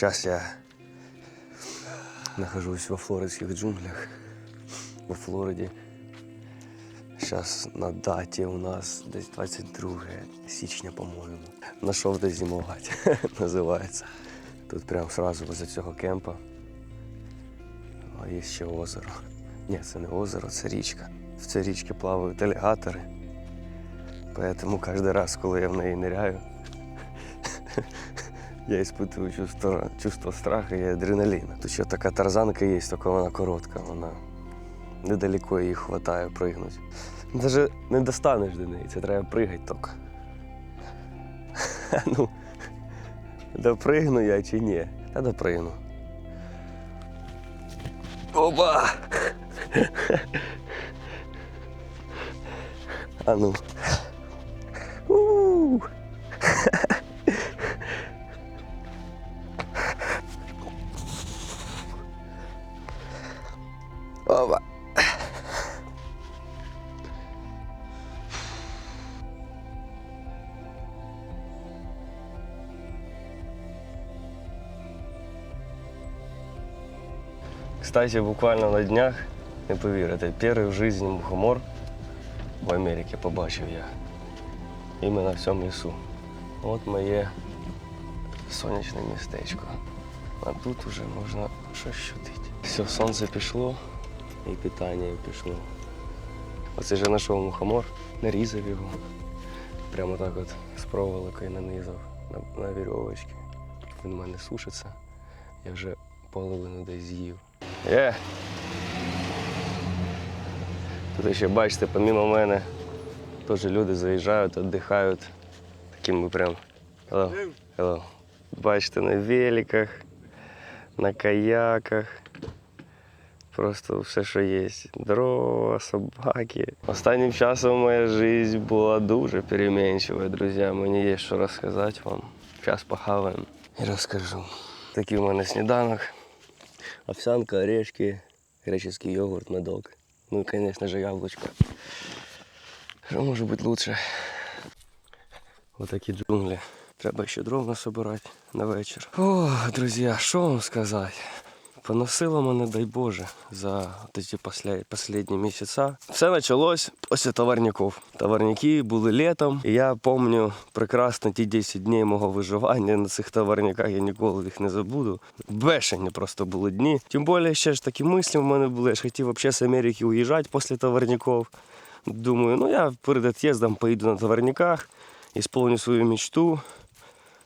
Сейчас я нахожусь во флоридских джунглях, во Флориді. Зараз на даті у нас десь 22 січня, по-моєму. Нашов де зимувати, називається. Тут прямо сразу возле цього кемпа. А є ще озеро. Ні, це не озеро, це річка. В цій річці плавають алігатори. Поэтому кожен раз, коли я в неї ниряю, я испытываю чувство, чувство страха і адреналіну. Тут ще така тарзанка є, тільки вона коротка, вона недалеко її хватає пригнути. Даже не достанеш до неї, це треба пригати тільки. ну, допригну я чи ні? Та допригну. Опа! а ну. Кстати, буквально на днях, не повірите, перший в житті мухомор в Америці побачив я. Іменно в цьому лісу. От моє сонячне містечко. А тут уже можна щось щутити. Все, сонце пішло і питання пішло. Оце я знайшов мухомор, нарізав його. Прямо так от з проволокою нанизав на, на вірьовочки. Він у мене сушиться. Я вже половину десь з'їв. Є. Тут ще бачите, помімо мене, теж люди заїжджають, віддихають. Такими прям. Hello. Hello. Бачите, на великах, на каяках. Просто все, що є. Дрова, собаки. Останнім часом моя життя була дуже переменчива, друзі. Мені є що розказати вам. Зараз похаваємо і розкажу. Такий у мене сніданок. Овсянка, орешки, греческий йогурт, медок. Ну и, конечно же, яблочко. Що може бути лучше? Отакі джунглі. Треба ще дров насобирати на вечір. О, друзі, що вам сказати? Поносило мене, дай Боже, за ці останні місяця. Все почалось після товарників. Товарники були літом, і я пам'ятаю прекрасно ті 10 днів мого виживання на цих товарниках, я ніколи їх не забуду. Бешені просто були дні. Тим більше ще ж такі мислі в мене були. Я ж хотів взагалі з Америки уїжджати після товарників. Думаю, ну я перед від'їздом поїду на товарниках, ісполню свою мечту.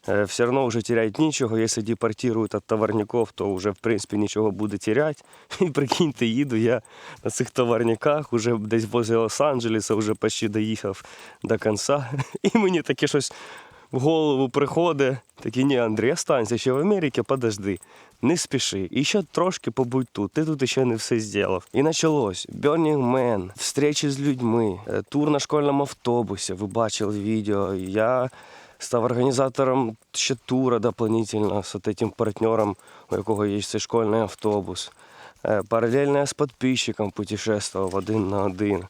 Э, все равно уже терять нічого. Якщо депортирують від товарників, то вже в принципі нічого буде теряти. І прикиньте, їду я на цих товарниках, уже десь возле Лос-Анджелеса, вже почти доїхав до кінця. І мені таке щось в голову приходить. Такі, ні, Андрій, останься ще в Америці, подожди. Не спіши. І ще трошки побудь тут. Ти тут ще не все зробив. І почалось. Burning Man, встречі з людьми, е, тур на школьному автобусі. Ви бачили відео. Я став організатором ще тура дополнительно з этим партнером, у якого є цей школьний автобус. Е, Паралельно я з підписчиком путешествував один на один.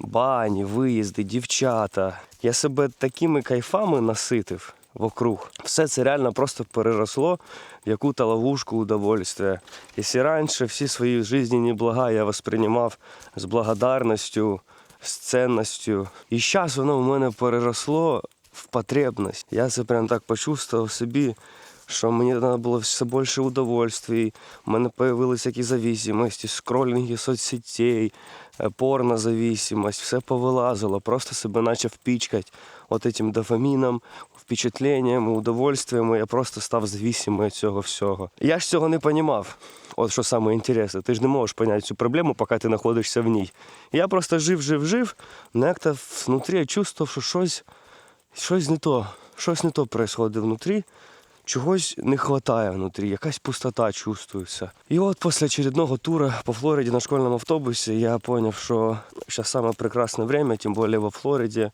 Бані, виїзди, дівчата. Я себе такими кайфами наситив вокруг. Все це реально просто переросло в яку-то ловушку удовольствия. Якщо раніше всі свої жизненні блага я восприймав з благодарністю, з цінністю. І зараз воно в мене переросло в потребність. Я це прям так почувствував собі, що мені треба було все більше удовольствий. У мене з'явилися які зависимості, скролінги соцсетей, е, порнозависимость, все повилазило, просто себе почав пічкати от этим дофаміном, впечатленням, удовольствием, я просто став зависимий від цього всього. Я ж цього не розумів. От що саме інтересне, ти ж не можеш зрозуміти цю проблему, поки ти знаходишся в ній. Я просто жив, жив, жив, але як-то внутрі чувствував, що щось, щось не то, щось не то відбувається внутрі. Чогось не вистачає внутрі, якась пустота чувствується. І от після очередного туру по Флориді на школьному автобусі я зрозумів, що зараз саме прекрасне время, тим більше во Флориді,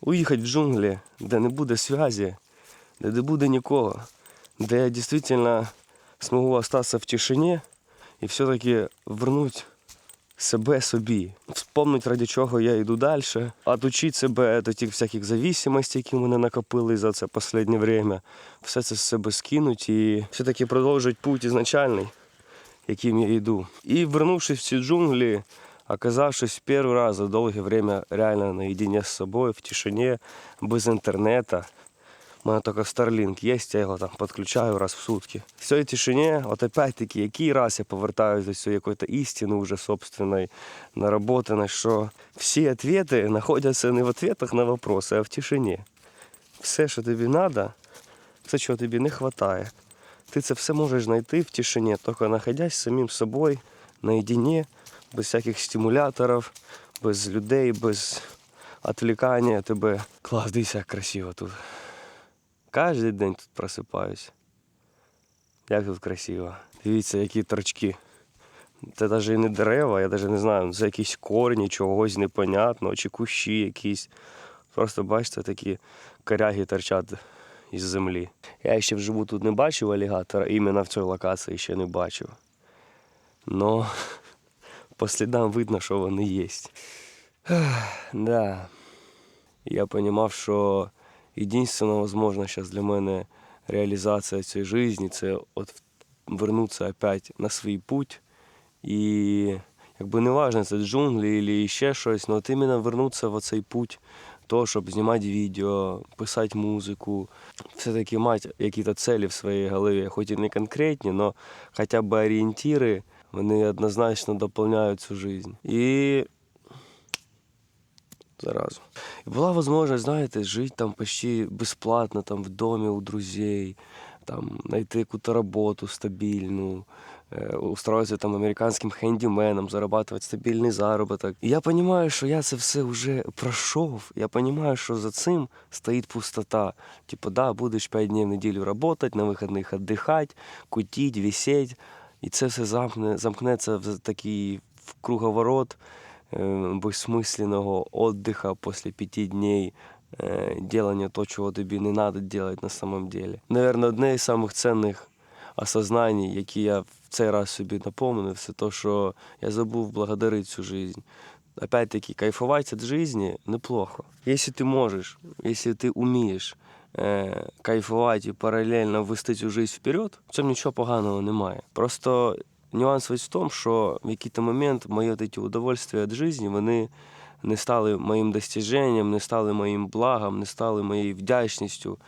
уїхати в джунглі, де не буде зв'язі, де не буде нікого, де я дійсно змогу залишитися в тишині і все-таки вернути себе собі. Вспомнить, ради чого я йду далі. Отучити себе від тих всяких зависимостей, які мене накопили за це останнє время. Все це з себе скинуть і все-таки продовжити путь ізначальний, яким я йду. І вернувшись в ці джунглі, оказавшись перший раз за довге время реально наедине з собою, в тишині, без інтернету. У мене тільки Starlink є, я його там підключаю раз в сутки. В цій тишині, от опять-таки, який раз я повертаюся до цієї якоїсь істини вже собственної, наработаної, що всі відповіди знаходяться не в відповідах на вопроси, а в тишині. Все, що тобі треба, все, чого тобі не вистачає. Ти це все можеш знайти в тишині, тільки знаходясь самим собою, наедине, без всяких стимуляторів, без людей, без відвлікання тебе. Клас, дивися, красиво тут. Кожен день тут просипаюсь. Як тут красиво. Дивіться, які торчки. Це навіть і не дерева, я навіть не знаю, це якісь корні, чогось непонятного, чи кущі якісь. Просто бачите, такі коряги торчать із землі. Я ще вживу тут не бачив алігатора, іменно в цій локації ще не бачив. Но по слідам видно, що вони є. Да. Я розумів, що єдине, можливо, зараз для мене реалізація цієї житті це от вернутися опять на свій путь. І якби не важно, це джунглі або ще щось, але от іменно вернутися в цей путь того, щоб знімати відео, писати музику, все-таки мати якісь цілі в своїй голові, хоч і не конкретні, але хоча б орієнтири, вони однозначно доповняють цю життя. І заразу. И была возможность, знаете, жить там почти бесплатно, там в доме у друзей, там найти какую-то работу стабильную, э, устроиться там американским хендіменом, зарабатывать стабільний заробіток. І я розумію, що я це все вже пройшов. Я розумію, що за цим стоїть пустота. Типу, да, будеш 5 днів в неділю працювати, на вихідних віддихати, кутіть, висеть. І це все замкне, замкнеться в такий в круговорот э, бессмысленного отдыха после пяти дней э, делания то, чего тобі не надо делать на самом деле. Наверное, одне із самих цінних осознань, які я в цей раз собі напомнив, це то, що я забув благодарити цю жизнь. Опять-таки, кайфувати від життя неплохо. Якщо ти можеш, якщо ти вмієш е, кайфувати і паралельно вести цю життя вперед, в цьому нічого поганого немає. Просто Нюанс весь в тому, що в якийсь момент мої ці удовольствия від життя, вони не стали моїм достіженням, не стали моїм благом, не стали моєю вдячністю,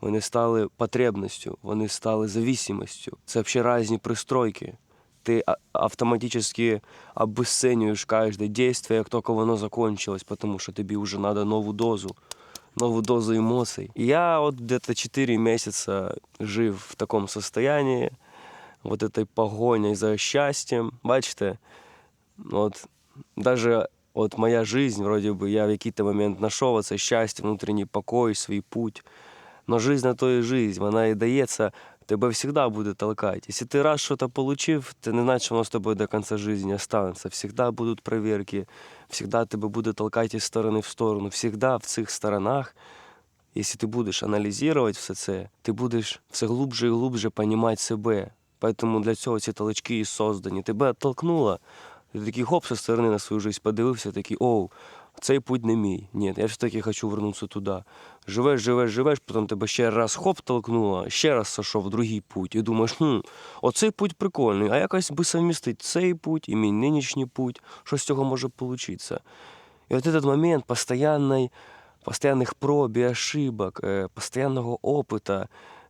вони стали потребністю, вони стали зависимостью. Це взагалі різні пристройки. Ти а- автоматически обесцениваешь каждое действие, як тільки воно закончилось, потому що тобі вже треба нову дозу, нову дозу емоцій. Я от где-то 4 місяці жив в такому состоянии, вот этой погоней за счастьем. Бачите, от даже от моя жизнь, вроде бы, я в якийсь момент знайшов це щастя, внутрішній покой, свій путь. Но жизнь на то і жизнь, вона і дається, тебе завжди буде толкати. Якщо ти раз щось отримав, це не що воно з тобою до кінця життя останеться. Всегда будуть перевірки, всегда тебе буде толкати із сторони в сторону. Всегда в цих сторонах, якщо ти будеш аналізувати все це, ти будеш все глубже і глубже розуміти себе. Поэтому для цього ці толчки і создані. Тебе оттолкнуло, ти такий хоп зі сторони на свою життя подивився, такий, оу, цей путь не мій. Ні, я все-таки хочу вернутися туди. Живеш, живеш, живеш, потім тебе ще раз хоп толкнуло, ще раз сошов в другий путь. І думаєш, хм, оцей путь прикольний, а якось би совмістити цей путь і мій нинішній путь, що з цього може получитися. І от этот момент постоянной, проб і ошибок, е, постоянного опита,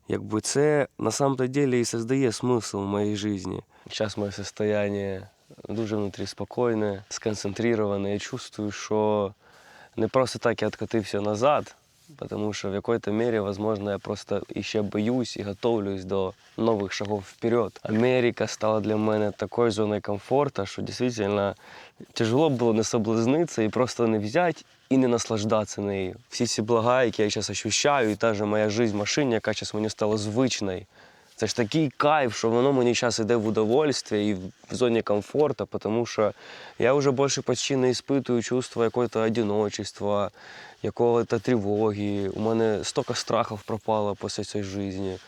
якби це на самом-то деле і создає смисл в моїй житті. Зараз моє состояние дуже внутрі спокійне, сконцентроване. Я чувствую, що не просто так я откатився назад, тому що в якій-то мірі, возможно, я просто іще боюсь і готовлюсь до нових шагів вперед. Америка стала для мене такою зоною комфорту, що дійсно тяжело було не соблазнитися і просто не взяти і не наслаждатися нею. Всі ці блага, які я зараз ощущаю, і та же моя життя в машині, яка зараз мені стала звичною. Це ж такий кайф, що воно мені зараз йде в удовольствие і в зоні комфорту, тому що я вже більше почти не іспитую чувство якогось одиночества, якого-то тривоги. У мене стільки страхів пропало після цієї житті.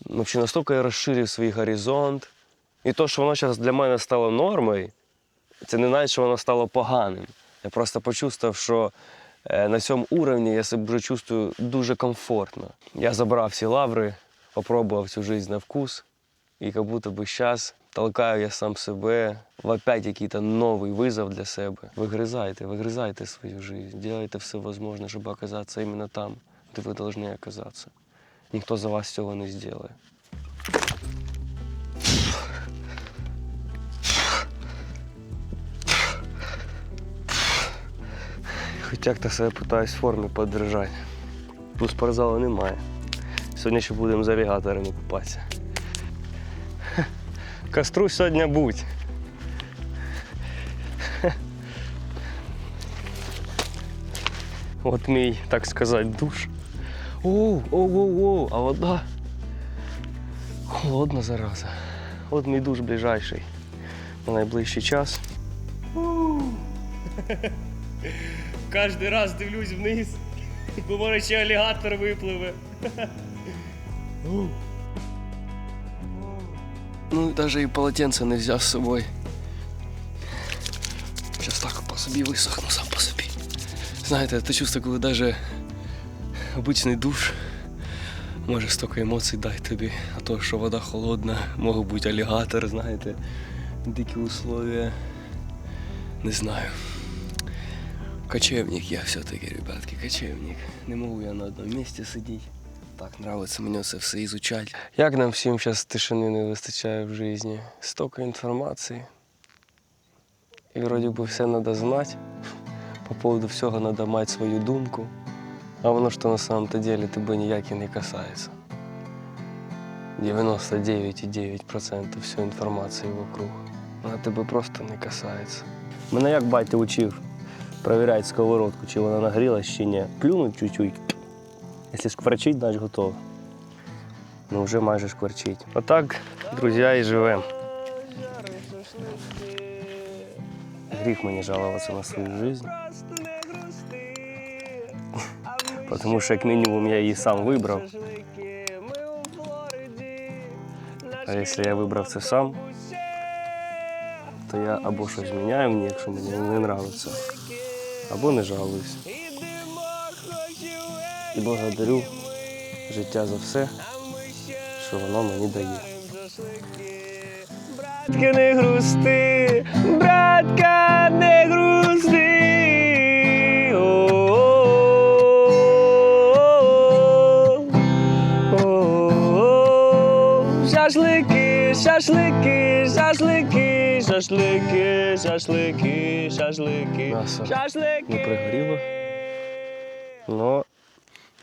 Взагалі, настільки я розширив свій горизонт. І то, що воно зараз для мене стало нормою, це не значить, що воно стало поганим. Я просто почувствував, що е, на цьому уровні я себе вже чувствую дуже комфортно. Я забрав всі лаври, попробував цю життя на вкус, і як будто би зараз толкаю я сам себе в опять якийсь новий визов для себе. Вигризайте, вигризайте свою життя, делайте все можливе, щоб оказатися іменно там, де ви повинні оказатися. Ніхто за вас цього не зробить. Хоч як-то себе питаюсь в формі подержати. Тут спортзалу немає. Сьогодні ще будемо з алігаторами купатися. Хе, Костру сьогодні будь. От мій, так сказати, душ. Оу, оу, оу, оу, а вода. Холодна зараза. От мій душ ближайший. На найближчий час. Кожен раз дивлюсь вниз, може ще алігатор випливе. Ну, навіть і полотенце взяв з собою. Зараз так по собі висохну сам по собі. Знаєте, це чувство, коли навіть обичний душ може стільки емоцій дати тобі, а то, що вода холодна, може бути алігатор, знаєте, дикі условия. Не знаю. Кочевник я все-таки, ребятки, кочевник. Не можу я на одному місці сидіти. Так нравиться мені це все ізучати. Як нам всім зараз тишини не вистачає в житті? Стільки інформації. І вроді би все треба знати. По поводу всього треба мати свою думку. А воно що на самом-то деле тебе ніяк і не касається. 99,9% всієї інформації вокруг. Вона тебе просто не касається. Мене як батя учив перевіряти сковородку, чи вона нагрілась, чи ні. Плюнуть чуть-чуть. Якщо шкварчить, значить готово. Ну вже майже шкварчить. Отак, друзі, і живемо. Гріх мені жалуватися на свою життя. Тому що, як мінімум, я її сам вибрав. А якщо я вибрав це сам, то я або щось міняю мені, якщо мені не подобається, або не жалуюсь. І благодарю життя за все, що воно мені дає. Братка, не грусти, братка, не грусти. О-о-о. Шашлики, шашлики, шашлики, шашлики, шашлики, шашлики, шашлики. Не пригоріло. Но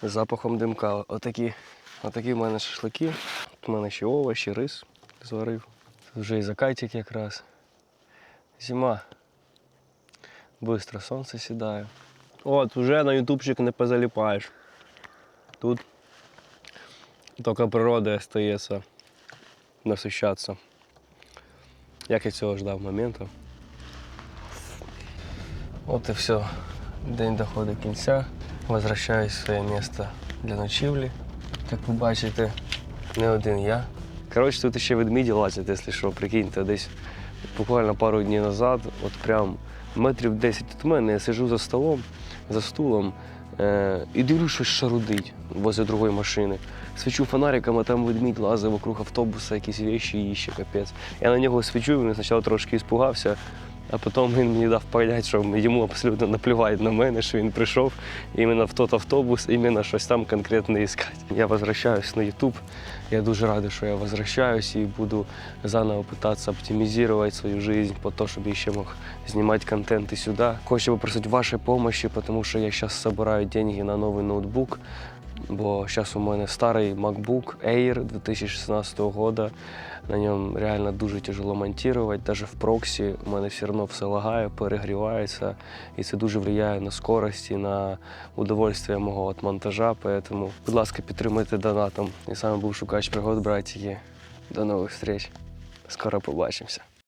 запахом димка. Отакі, отакі в мене шашлики. Тут у мене ще овочі, рис зварив. Тут вже і закатик якраз. Зима. Быстро сонце сідає. От, вже на ютубчик не позаліпаєш. Тут тільки природа остається насищатися. Як я цього ждав моменту. От і все. День доходить кінця. Возвращаюсь в своє місце для ночівлі. Як ви бачите, не один я. Коротше, тут ще ведмеді лазять, якщо що, прикиньте, десь буквально пару днів назад, от прям метрів 10 від мене, я сиджу за столом, за стулом е, і дивлюсь, щось шарудить возле другої машини. Свічу фонариком, а там ведмідь лазив вокруг автобуса, якісь речі іще, капець. Я на нього свічу, він спочатку трошки іспугався, а потім він мені дав поняти, що йому абсолютно наплювати на мене, що він прийшов іменно в тот автобус, іменно щось там конкретно іскати. Я возвращаюсь на YouTube. Я дуже радий, що я возвращаюсь і буду заново пытаться оптимизировать свою жизнь по то, чтобы еще мог снимать контент и сюда. Хочу попросить вашей помощи, потому что я сейчас собираю деньги на новый ноутбук, бо зараз у мене старий MacBook Air 2016 года. На ньому реально дуже тяжело монтувати. Навіть в проксі у мене все одно все лагає, перегрівається. І це дуже впливає на скорость і на удовольствие мого от монтажа. Поэтому, будь ласка, підтримуйте донатом. І саме був шукач пригод, братики. До нових встреч. Скоро побачимося.